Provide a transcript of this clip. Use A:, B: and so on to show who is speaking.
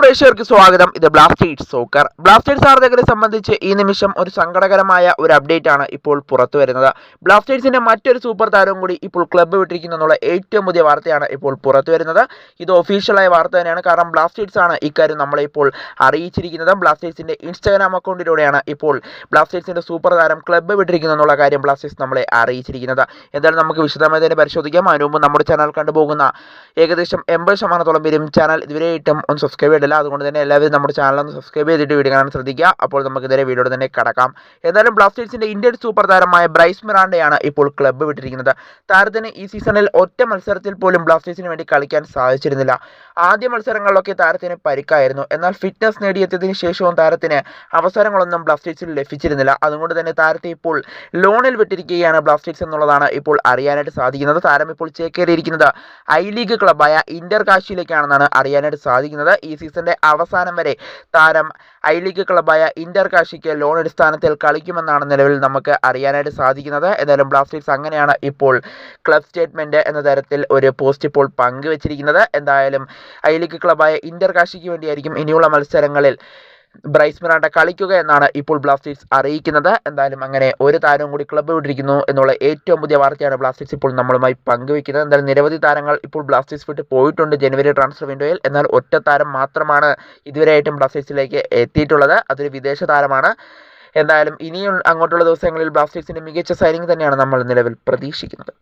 A: പ്രേക്ഷകർക്ക് സ്വാഗതം. ഇത് ബ്ലാസ്റ്റേഴ്സ് സോക്കർ ബ്ലാസ്റ്റേഴ്സ് ആരാധകരെ സംബന്ധിച്ച് ഈ നിമിഷം ഒരു സങ്കടകരമായ ഒരു അപ്ഡേറ്റ് ആണ് ഇപ്പോൾ പുറത്തു വരുന്നത്. ബ്ലാസ്റ്റേഴ്സിന്റെ മറ്റൊരു സൂപ്പർ താരവും കൂടി ഇപ്പോൾ ക്ലബ്ബ് വിട്ടിരിക്കുന്നു എന്നുള്ള ഏറ്റവും പുതിയ വാർത്തയാണ് ഇപ്പോൾ പുറത്തു വരുന്നത്. ഇത് ഒഫീഷ്യലായ വാർത്ത തന്നെയാണ്. കാരണം ബ്ലാസ്റ്റേഴ്സ് ആണ് ഇക്കാര്യം നമ്മളെ ഇപ്പോൾ അറിയിച്ചിരിക്കുന്നത്. ബ്ലാസ്റ്റേഴ്സിന്റെ ഇൻസ്റ്റാഗ്രാം അക്കൗണ്ടിലൂടെയാണ് ഇപ്പോൾ ബ്ലാസ്റ്റേഴ്സിന്റെ സൂപ്പർ താരം ക്ലബ്ബ് വിട്ടിരിക്കുന്നു എന്നുള്ള കാര്യം ബ്ലാസ്റ്റേഴ്സ് നമ്മളെ അറിയിച്ചിരിക്കുന്നത്. എന്തായാലും നമുക്ക് വിശദമായി തന്നെ പരിശോധിക്കാം. അതിനു നമ്മുടെ ചാനൽ കണ്ടുപോകുന്ന ഏകദേശം എൺപത് ശതമാനത്തോളം പേരും ചാനൽ ഇതുവരെയായിട്ടും ഒന്ന് സബ്സ്ക്രൈബ് ചെയ്തില്ല അതുകൊണ്ട് തന്നെ എല്ലാവരും നമ്മുടെ ചാനൽ ഒന്ന് സബ്സ്ക്രൈബ് ചെയ്തിട്ട് വീഡിയോ കാണാൻ ശ്രദ്ധിക്കുക. അപ്പോൾ നമുക്ക് ഇതേ വീഡിയോ തന്നെ കടക്കാം. എന്നാലും ബ്ലാസ്റ്റേഴ്സിന്റെ ഇന്ത്യൻ സൂപ്പർ താരമായ ബ്രൈസ് മിറാണ്ടയാണ് ഇപ്പോൾ ക്ലബ്ബ് വിട്ടിരിക്കുന്നത്. താരത്തിന് ഈ സീസണിൽ ഒറ്റ മത്സരത്തിൽ പോലും ബ്ലാസ്റ്റേഴ്സിന് വേണ്ടി കളിക്കാൻ സാധിച്ചിരുന്നില്ല. ആദ്യ മത്സരങ്ങളിലൊക്കെ താരത്തിന് പരിക്കായിരുന്നു. എന്നാൽ ഫിറ്റ്നസ് നേടിയെത്തിയതിനു ശേഷവും താരത്തിന് അവസരങ്ങളൊന്നും ബ്ലാസ്റ്റേഴ്സിൽ ലഭിച്ചിരുന്നില്ല. അതുകൊണ്ട് തന്നെ താരത്തെ ഇപ്പോൾ ലോണിൽ വിട്ടിരിക്കുകയാണ് ബ്ലാസ്റ്റേഴ്സ് എന്നുള്ളതാണ് ഇപ്പോൾ അറിയാനായിട്ട് സാധിക്കുന്നത്. താരം ഇപ്പോൾ ചേക്കേറിയിരിക്കുന്നത് ഐ ലീഗ് ക്ലബായ ഇന്റർ കാശിയിലേക്കാണെന്നാണ് അറിയാനായിട്ട് സാധിക്കുന്നത്. ഈ സീസണിന്റെ അവസാനം വരെ താരം ഐ ലീഗ് ക്ലബായ ഇന്റർ കാശിക്ക് ലോൺ അടിസ്ഥാനത്തിൽ കളിക്കുമെന്നാണ് നിലവിൽ നമുക്ക് അറിയാനായിട്ട് സാധിക്കുന്നത്. എന്നാലും ബ്ലാസ്റ്റേഴ്സ് അങ്ങനെയാണ് ഇപ്പോൾ ക്ലബ് സ്റ്റേറ്റ്മെന്റ് എന്ന തരത്തിൽ ഒരു പോസ്റ്റ് ഇപ്പോൾ പങ്കുവച്ചിരിക്കുന്നത്. എന്തായാലും ഐ ലീഗ് ക്ലബായ ഇന്റർ കാശിക്ക് വേണ്ടിയായിരിക്കും ഇനിയുള്ള മത്സരങ്ങളിൽ ബ്രൈസ് മിറാണ്ട കളിക്കുക എന്നാണ് ഇപ്പോൾ ബ്ലാസ്റ്റേഴ്സ് അറിയിക്കുന്നത്. എന്തായാലും അങ്ങനെ ഒരു താരവും കൂടി ക്ലബ്ബ് വിട്ടിരിക്കുന്നു എന്നുള്ള ഏറ്റവും പുതിയ വാർത്തയാണ് ബ്ലാസ്റ്റേഴ്സ് ഇപ്പോൾ നമ്മളുമായി പങ്കുവയ്ക്കുന്നത്. എന്തായാലും നിരവധി താരങ്ങൾ ഇപ്പോൾ ബ്ലാസ്റ്റേഴ്സ് വിട്ട് പോയിട്ടുണ്ട് ജനുവരി ട്രാൻസ്ഫർ വിൻഡോയിൽ എന്നാൽ ഒറ്റ താരം മാത്രമാണ് ഇതുവരെയായിട്ടും ബ്ലാസ്റ്റേഴ്സിലേക്ക് എത്തിയിട്ടുള്ളത്. അതൊരു വിദേശ താരമാണ്. എന്തായാലും ഇനിയും അങ്ങോട്ടുള്ള ദിവസങ്ങളിൽ ബ്ലാസ്റ്റേഴ്സിന്റെ മികച്ച സൈനിങ് തന്നെയാണ് നമ്മൾ നിലവിൽ പ്രതീക്ഷിക്കുന്നത്.